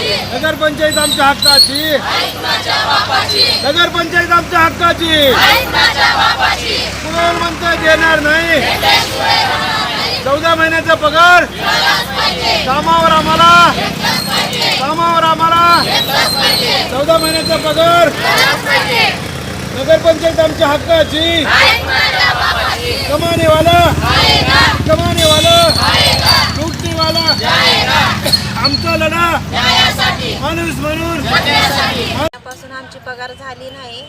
नगरपंचायत आमच्या हक्काची. नगरपंचायत आमच्या हक्काची. कोण म्हणतं देणार नाही. चौदा महिन्याचा पगार. कामावर आम्हाला. कामावर आम्हाला. चौदा महिन्याचा पगार. नगरपंचायत आमच्या हक्काची. कमानेवाला. कमानेवाला. लुटणीवाला आमचा लढा. माणूस म्हणून. पासून आमची पगार झाली नाही.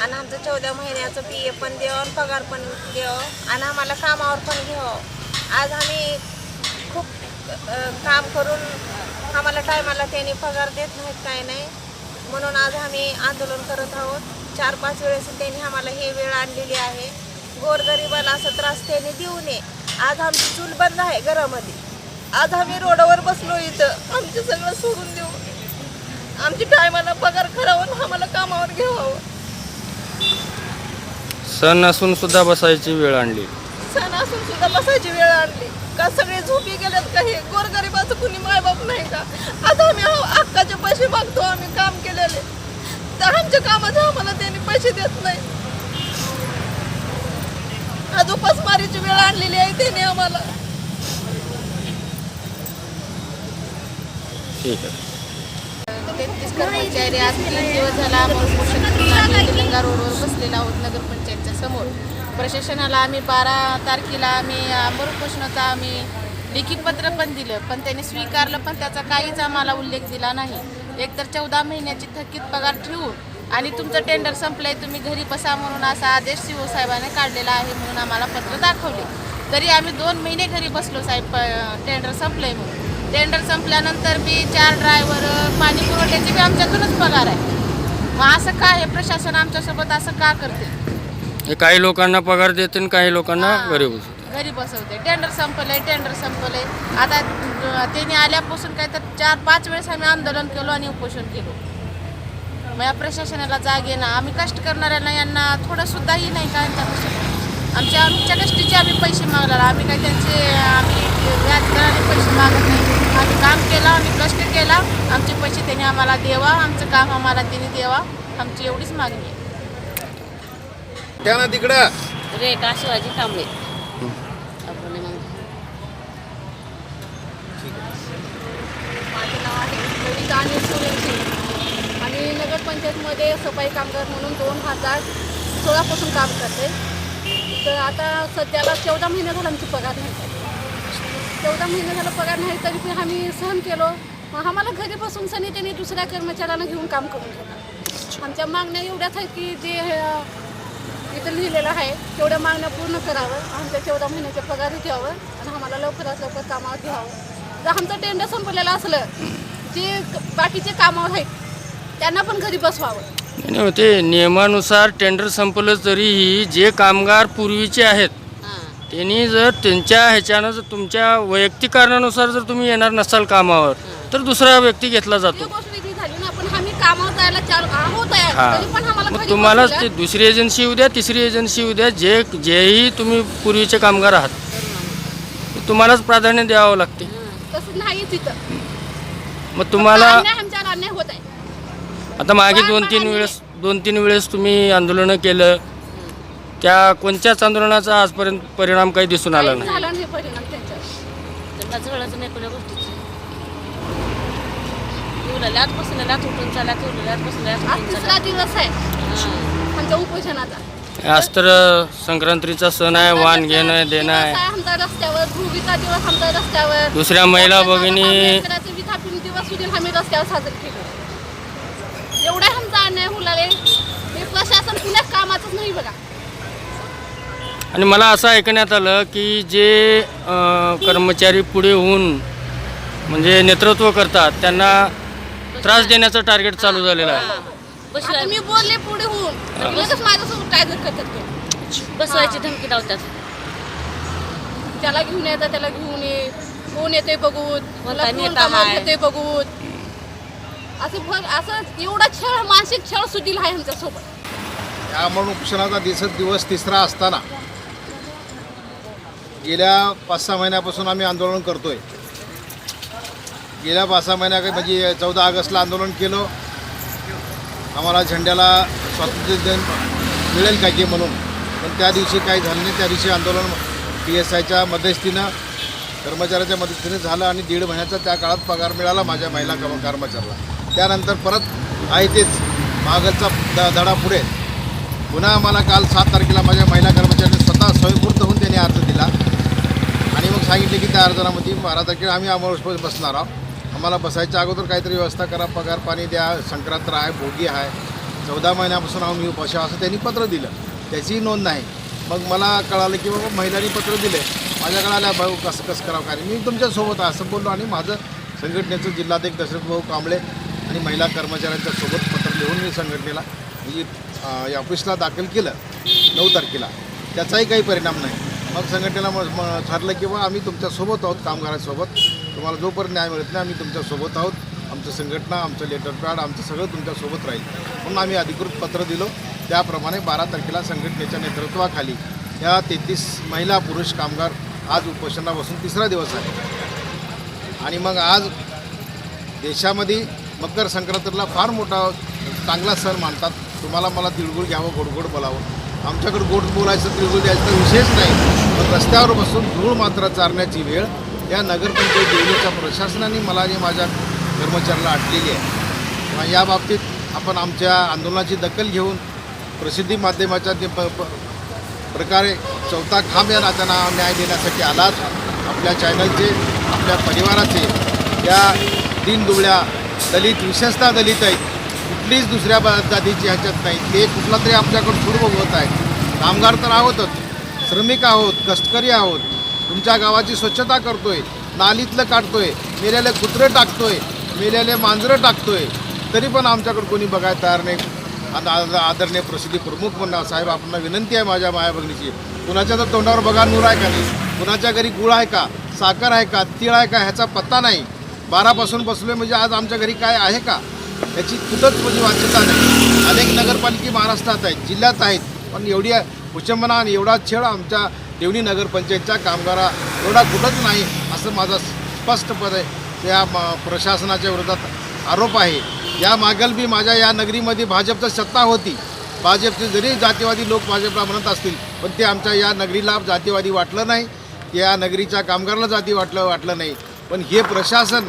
आणि आमचं चौदा महिन्याचं पी एफ पण आणि पगार पण द्यावं आणि आम्हाला कामावर पण घ्यावं आज आम्ही खूप काम करून आम्हाला टायमाला त्यांनी पगार देत नाहीत काय नाही. म्हणून आज आम्ही आंदोलन करत आहोत. चार पाच वेळेस त्यांनी आम्हाला हे वेळ आणलेली आहे. गोरगरिबाला असं त्रास त्यांनी देऊ नये. आज आमची चूल बंद आहे घरामध्ये. आज आम्ही रोडावर बसलो इथं. आमचं सगळं सोडून देऊ. आमची टायमाला पगार करावं आम्हाला कामावर घ्यावं. सण असून सुद्धा बसायची वेळ आणली. सण असून सुद्धा बसायची वेळ आणली. का सगळे झोपी गेलेत का हे? गोरगरिबाचं कुणी मायबाप नाही का? आता आम्ही अहो हक्काचे पैसे मागतो आम्ही काम केलेले. तर आमच्या कामाचे आम्हाला त्यांनी पैसे देत नाही. आज उपासमारीची वेळ आणलेली आहे त्यांनी आम्हाला. ठीक आहे. तेहतीस कर्मचारी आज तीन दिवस झाला आम्हाला आम्ही रोडवर बसलेला आहोत नगरपंचायतच्या समोर. प्रशासनाला आम्ही बारा तारखेला आम्ही मरुपोषणाचं आम्ही लिखित पत्र पण दिलं पण त्यांनी स्वीकारलं पण त्याचा काहीच आम्हाला उल्लेख दिला नाही. एकतर चौदा महिन्याची थकीत पगार ठेवून आणि तुमचं टेंडर संपलंय तुम्ही घरी बसा म्हणून असा आदेश शिवसाहेबाने काढलेला आहे म्हणून आम्हाला पत्र दाखवले. तरी आम्ही दोन महिने घरी बसलो साहेब टेंडर संपलंय म्हणून. टेंडर संपल्यानंतर बी चार ड्रायव्हर पाणी पुरवठ्याचे बी आमच्यातूनच पगार आहे. मग असं का हे प्रशासन आमच्यासोबत असं का करते हे काही लोकांना पगार देते आणि काही लोकांना हा. घरी बसवते घरी बसवते टेंडर संपलंय टेंडर संपलंय. आता अं, त्यांनी आल्यापासून काय तर चार पाच वेळेस आम्ही आंदोलन केलो आणि उपोषण केलो. मग या प्रशासनाला जाग ना आम्ही कष्ट करणाऱ्यांना यांना थोडं सुद्धाही नाही का यांच्यापासून? आमच्या आमच्या कष्टीचे आम्ही पैसे मागणार. आम्ही काही त्यांचे आम्ही व्याजदराने पैसे मागत नाही. आम्ही काम केलं आम्ही कष्ट केला. आमचे पैसे त्यांनी आम्हाला द्यावा आमचं काम आम्हाला त्यांनी द्यावा आमची एवढीच मागणी आहे. त्यानं तिकडं. रेखा शिवाजी कांबळे आपण मग माझं नाव आहे ललिता अनिल सूर्यवंशी आणि नगरपंचायतमध्ये सफाई कामगार म्हणून दोन हजार सोळापासून काम करते. तर आता सध्याला चौदा महिने झाला आमची पगार नाही. चौदा महिने झाला पगार नाही तरी पण आम्ही सहन केलो. मग आम्हाला घरी बसून सनी त्यांनी दुसऱ्या कर्मचाऱ्यांना घेऊन काम करून घेणार आमच्या मागण्या एवढ्याच आहेत की जे इथं लिहिलेलं आहे तेवढ्या मागण्या पूर्ण करावं. आमच्या चौदा महिन्याच्या पगार द्यावं आणि आम्हाला लवकरात लवकर कामावर घ्यावं. जर आमचं टेंडर संपलेलं असलं जे बाकीचे कामावर आहेत त्यांना पण घरी बसवावं. नाही, नाही ते नियमानुसार टेंडर संपलं तरीही जे कामगार पूर्वीचे आहेत हां. त्यांनी जर त्यांच्या ह्याच्यानं जर तुमच्या वैयक्तिक कारणानुसार जर तुम्ही येणार नसाल कामावर तर दुसरा व्यक्ती घेतला जातो. गोष्ट वेगळी झाली ना पण आम्ही कामावर जायला चालू आहोत तयार हा. तरी पण आम्हाला मग घरी तुम्हाला. ते दुसरी एजन्सी येऊ द्या तिसरी एजन्सी येऊ द्या जे जेही तुम्ही पूर्वीचे कामगार आहात. तुम्हालाच प्राधान्य द्यावं लागते. तसं नाही तिथं. मग तुम्हाला अन्याय आमच्यावर अन्याय होत आहे. आता मागे दोन तीन वेळेस दोन तीन वेळेस तुम्ही आंदोलनं केलं. त्या कोणत्याच आंदोलनाचा आजपर्यंत परिणाम काही दिसून आला नाही. झाला नाही परिणाम त्यांच्यावर. त्यांना झळच नाही कोण्या गोष्टीची. ठेवलेल्यात बसलेल्यात उठून चाल्या ठेवलेल्यात बसलेल्यात आज उठून तिसरा दिवस आहे. चाल्या आमच्या उपोषणाचा. आज तर संक्रांतीचा सण आहे वाण घेणं देणं दिवस आहे. आहे आमचा रस्त्यावर भूमीचा दिवस आमचा रस्त्यावर. दुसऱ्या महिला भगिनी दिवस सुद्धा आम्ही रस्त्यावर साजरे केले. एवढा आमचा अन्याय हुलाले. हे प्रशासन पुण्यात कामाचंच नाही बघा. आणि मला असं ऐकण्यात आलं की जे अं, कर्मचारी पुढे होऊन म्हणजे नेतृत्व करतात त्यांना त्रास देण्याचं टार्गेट चालू झालेलं आहे. आता मी बोलले पुढे होऊन तर लगेच माझ्यासोबत टायगर करतात ते. बसवायची धमकी लावतात. त्याला घेऊन येतात त्याला घेऊन ये. कोण येते बघून? मला कोण नेता कामावर आहे? घेते बघून? असं असं एवढा छळ मानसिक छळ सुधील आहे आमच्यासोबत. या म्हणून उपोषणाचा दिवस दिवस तिसरा असताना गेल्या पाच सहा महिन्यापासून आम्ही आंदोलन करतोय. गेल्या पाच सहा महिन्या म्हणजे चौदा ऑगस्टला आंदोलन केलं. आम्हाला झेंड्याला स्वातंत्र्य दिन मिळेल काय की म्हणून? पण त्या दिवशी काही झालं नाही. त्या दिवशी आंदोलन पी एस आयच्या मध्यस्थीनं कर्मचाऱ्याच्या मदतीने झालं आणि दीड महिन्याचा त्या काळात पगार मिळाला माझ्या महिला कर्मचाऱ्याला. त्यानंतर परत आहे तेच मागलचा द धडा पुढे. पुन्हा आम्हाला काल सात तारखेला माझ्या महिला कर्मचाऱ्यांनी स्वतः स्वयंपूर्ण होऊन त्यांनी अर्ज दिला. आणि मग सांगितले की त्या अर्जामध्ये बारा तारखेला आम्ही आम्हाला बसणार आहोत. आम्हाला बसायच्या अगोदर काहीतरी व्यवस्था करा पगार पाणी द्या संक्रांत आहे भोगी आहे. चौदा महिन्यापासून आम्ही उपाशी असं त्यांनी पत्र दिलं. त्याचीही नोंद नाही. मग मला कळालं की बाबा महिलांनी पत्र दिले. माझ्याकडे आल्या भाऊ कसं कसं करावं? काय मी तुमच्यासोबत असं बोललो. आणि माझं संघटनेचं जिल्हाध्यक्ष दशरथ भाऊ कांबळे आणि महिला कर्मचाऱ्यांच्या सोबत पत्र लिहून मी संघटनेला म्हणजे या ऑफिसला दाखल केलं नऊ तारखेला. त्याचाही काही परिणाम नाही. मग संघटनेला म- म- ठरलं की बा आम्ही तुमच्यासोबत आहोत कामगारांसोबत. तुम्हाला जोपर्यंत न्याय मिळत नाही आम्ही तुमच्यासोबत आहोत. आमचं संघटना आमचं लेटर पॅड आमचं सगळं तुमच्यासोबत राहील. म्हणून आम्ही अधिकृत पत्र दिलो. त्याप्रमाणे बारा तारखेला संघटनेच्या नेतृत्वाखाली ह्या तेहतीस महिला पुरुष कामगार आज उपोषणा बसून तिसरा दिवस आहे. आणि मग आज देशामध्ये मकर संक्रांतीला फार मोठा चांगला सण मानतात. तुम्हाला मला तिळगुळ घ्यावं गोड गोड बोलावं. आमच्याकडे गोड बोलायचं तिळगुळ द्यायचं तर विशेष नाही. पण रस्त्यावर बसून धूळ मात्र चारण्याची वेळ या नगरपंचायत देवीच्या प्रशासनाने मला आणि माझ्या कर्मचाऱ्याला आटलेली आहे. या बाबतीत आपण आमच्या आंदोलनाची दखल घेऊन प्रसिद्धी माध्यमाच्या ते प प- प्रकारे चौथा खांब या नात्यांना न्याय देण्यासाठी आलात. आपल्या चॅनलचे आपल्या परिवाराचे या दीनदुबळ्या दलित विशेषतः दलित आहेत. कुठलीच दुसऱ्या जातीची ह्याच्यात नाही. ते कुठला तरी आमच्याकडून पूर्व होत आहे. कामगार तर आहोतच. श्रमिक आहोत कष्टकरी आहोत. तुमच्या गावाची स्वच्छता करतोय. नालीतलं काढतोय. मेल्याले कुत्रे टाकतोय. मेल्याले मांजरं टाकतोय. तरी पण आमच्याकडे कोणी बघायला तयार नाही. आता आदरणीय प्रसिद्धी प्रमुख म्हणणार साहेब आपल्याला विनंती आहे माझ्या माया बघणीची कुणाच्या तर तोंडावर बघा नूर आहे का नाही? कुणाच्या घरी गुळ आहे का? साखर आहे का? तीळ आहे का? ह्याचा पत्ता नाही. बारापासून बसलोय म्हणजे आज आमच्या घरी काय आहे का? याची कुठंच म्हणजे वाच्यता नाही. अनेक नगरपालिका महाराष्ट्रात आहेत जिल्ह्यात आहेत पण एवढी उचंबना आणि एवढा छेड आमच्या देवणी नगरपंचायतच्या कामगारा एवढा कुठंच नाही असं माझं स्पष्टपणे त्या म- प्रशासनाच्या विरोधात आरोप आहे. या मागल बी माझ्या या नगरीमध्ये भाजपचं सत्ता होती. भाजपचे जरी जातीवादी लोक भाजपला म्हणत असतील पण ते आमच्या या नगरीला जातीवादी वाटलं नाही या नगरीच्या कामगाराला जाती वाटलं वाटलं नाही. पण हे प्रशासन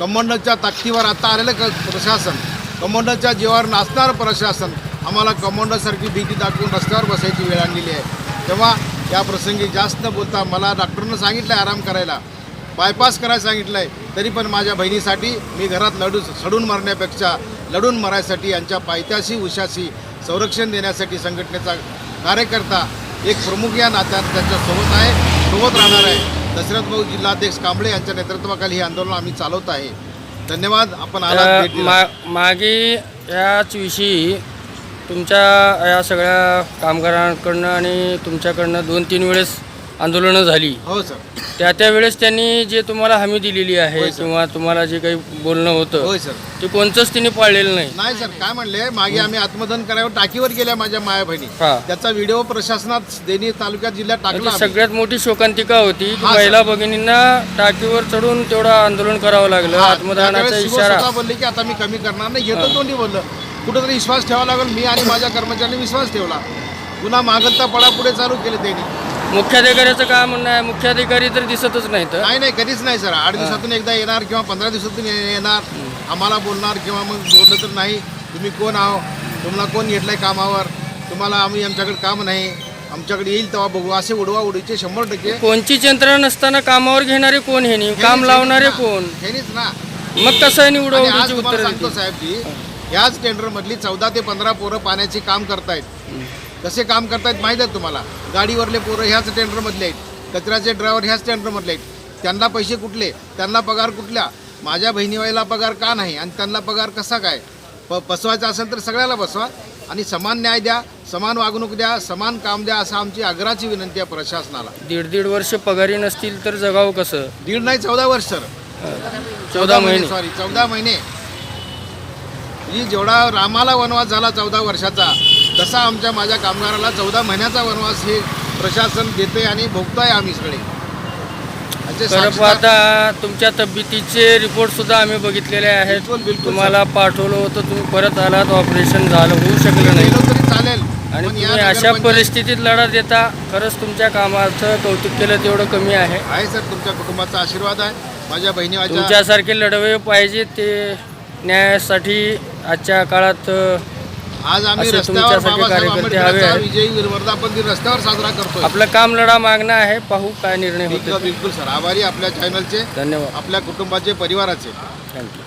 कमांडरच्या ताकदीवर आता आलेलं क प्रशासन. कमांडरच्या जीवावर नाचणारं प्रशासन. आम्हाला कमांडरसारखी भीती दाखवून रस्त्यावर बसायची वेळ आणलेली आहे. तेव्हा या प्रसंगी जास्त न बोलता मला डॉक्टरनं सांगितलं आराम करायला. बायपास करायला सांगितलं आहे तरी पण माझ्या बहिणीसाठी मी घरात लढू सडून मरण्यापेक्षा लढून मरायसाठी यांच्या पायथ्याशी उशाशी संरक्षण देण्यासाठी संघटनेचा कार्यकर्ता एक प्रमुख या नात्यात त्यांच्यासोबत आहे सोबत राहणार आहे. दशरथ भाऊ जिल्हाध्यक्ष कांबळे यांच्या नेतृत्वाखाली हे आंदोलन आम्ही चालवत आहे धन्यवाद आपण. मा मागे याच विषयी तुमच्या या सगळ्या कामगारांकडनं आणि तुमच्याकडनं दोन तीन वेळेस आंदोलनं झाली. हो सर. त्या त्या वेळेस त्यांनी जे तुम्हाला हमी दिलेली आहे होय, सर. किंवा तुम्हाला जे काही बोलणं होतं होय सर. ते कोणतंच तिने पाळलेलं नाही. नाही सर. काय म्हणले? मागे आम्ही आत्मदहन करायवर टाकीवर गेल्या माझ्या माया बहिणी. हा. त्याचा व्हिडिओ प्रशासनात देणी तालुक्यात जिल्ह्यात टाकला आम्ही. सगळ्यात मोठी शोकांतिका होती. की हा, सर. महिला भगिनींना टाकीवर चढून तेवढं आंदोलन करावं लागलं. हा, त्यावेळेस शिव इशारा. स्वतः बोलले की आता मी कमी करणार नाही. घेतो तोंडी बोललं. कुठेतरी विश्वास ठेवावा लागेल. मी आणि माझ्या कर्मचाऱ्यांनी विश्वास ठेवला. पुन्हा मागलता पडा पुढे चालू केले त्यांनी. मुख्याधिकाऱ्याचं काय म्हणणं आहे मुख्याधिकारी तर दिसतच नाहीत. नाही नाही कधीच नाही सर. आठ दिवसातून एकदा येणार किंवा पंधरा दिवसातून ये- येणार. आम्हाला बोलणार किंवा मग बोललं तर नाही. तुम्ही कोण आहो? तुम्हाला कोण घेतलंय कामावर? तुम्हाला आम्ही आमच्याकडे काम नाही. आमच्याकडे येईल तेव्हा बघू. असे उडवा उडीचे शंभर टक्के. कोणचीच यंत्रणा नसताना कामावर घेणारे कोण हे नाही? काम लावणारे कोण? हेनीच ना. मग कसं आणि आज निवडवडीची तुम्हाला उत्तर सांगतो साहेबजी ह्याच टेंडर मधली चौदा ते पंधरा पोरं पाण्याची काम करतायत. कसे काम करतायत माहीत आहेत तुम्हाला? गाडीवरले पोरं ह्याच टेंडर मधले आहेत. कचऱ्याचे ड्रायव्हर ह्याच टेंडर मधले आहेत. त्यांना पैसे कुठले? त्यांना पगार कुठल्या माझ्या बहिणीवाईला पगार का नाही? आणि त्यांना पगार कसा काय? प बसवायचा असेल तर सगळ्याला बसवा. आणि समान न्याय द्या समान वागणूक द्या समान काम द्या असं आमची आग्रहाची विनंती आहे प्रशासनाला. दीड दीड वर्ष पगारी नसतील तर जगावं कसं? दीड नाही चौदा वर्ष सर. चौदा महिने सॉरी चौदा महिने. ही जेवढा रामाला वनवास झाला चौदा वर्षाचा तसा आमच्या माझ्या कामगाराला चौदा महिन्याचा वनवास हे प्रशासन देते आणि भोगतोय आम्ही सगळे. पाहता तुमच्या तब्येतीचे रिपोर्ट सुद्धा आम्ही बघितलेले आहेत. तुम्हाला पाठवलं होतं तुम्ही परत आलात ऑपरेशन झालं होऊ शकलं नाही. तरी चालेल. आणि तुम्ही अशा परिस्थितीत लढा देता खरंच तुमच्या कामाचं कौतुक केलं तेवढं कमी आहे. आहे सर तुमच्या कुटुंबाचा आशीर्वाद आहे. माझ्या बहिणी तुमच्यासारखे लढवे पाहिजे ते न्यायासाठी आजच्या काळात आज आम्ही असे रस्त्यावर बाबासाहेब कार्यकर्ते हवे आंबेडकरांचा आहेत. विजयी वर्धापन दिन रस्त्यावर साजरा करतोय. आपलं काम लढा मागणं आहे पाहू काय निर्णय बिलकुल होते बिलकुल सर. आभारी आपल्या चॅनलचे धन्यवाद. आपल्या कुटुंबाचे परिवाराचे. थँक्यू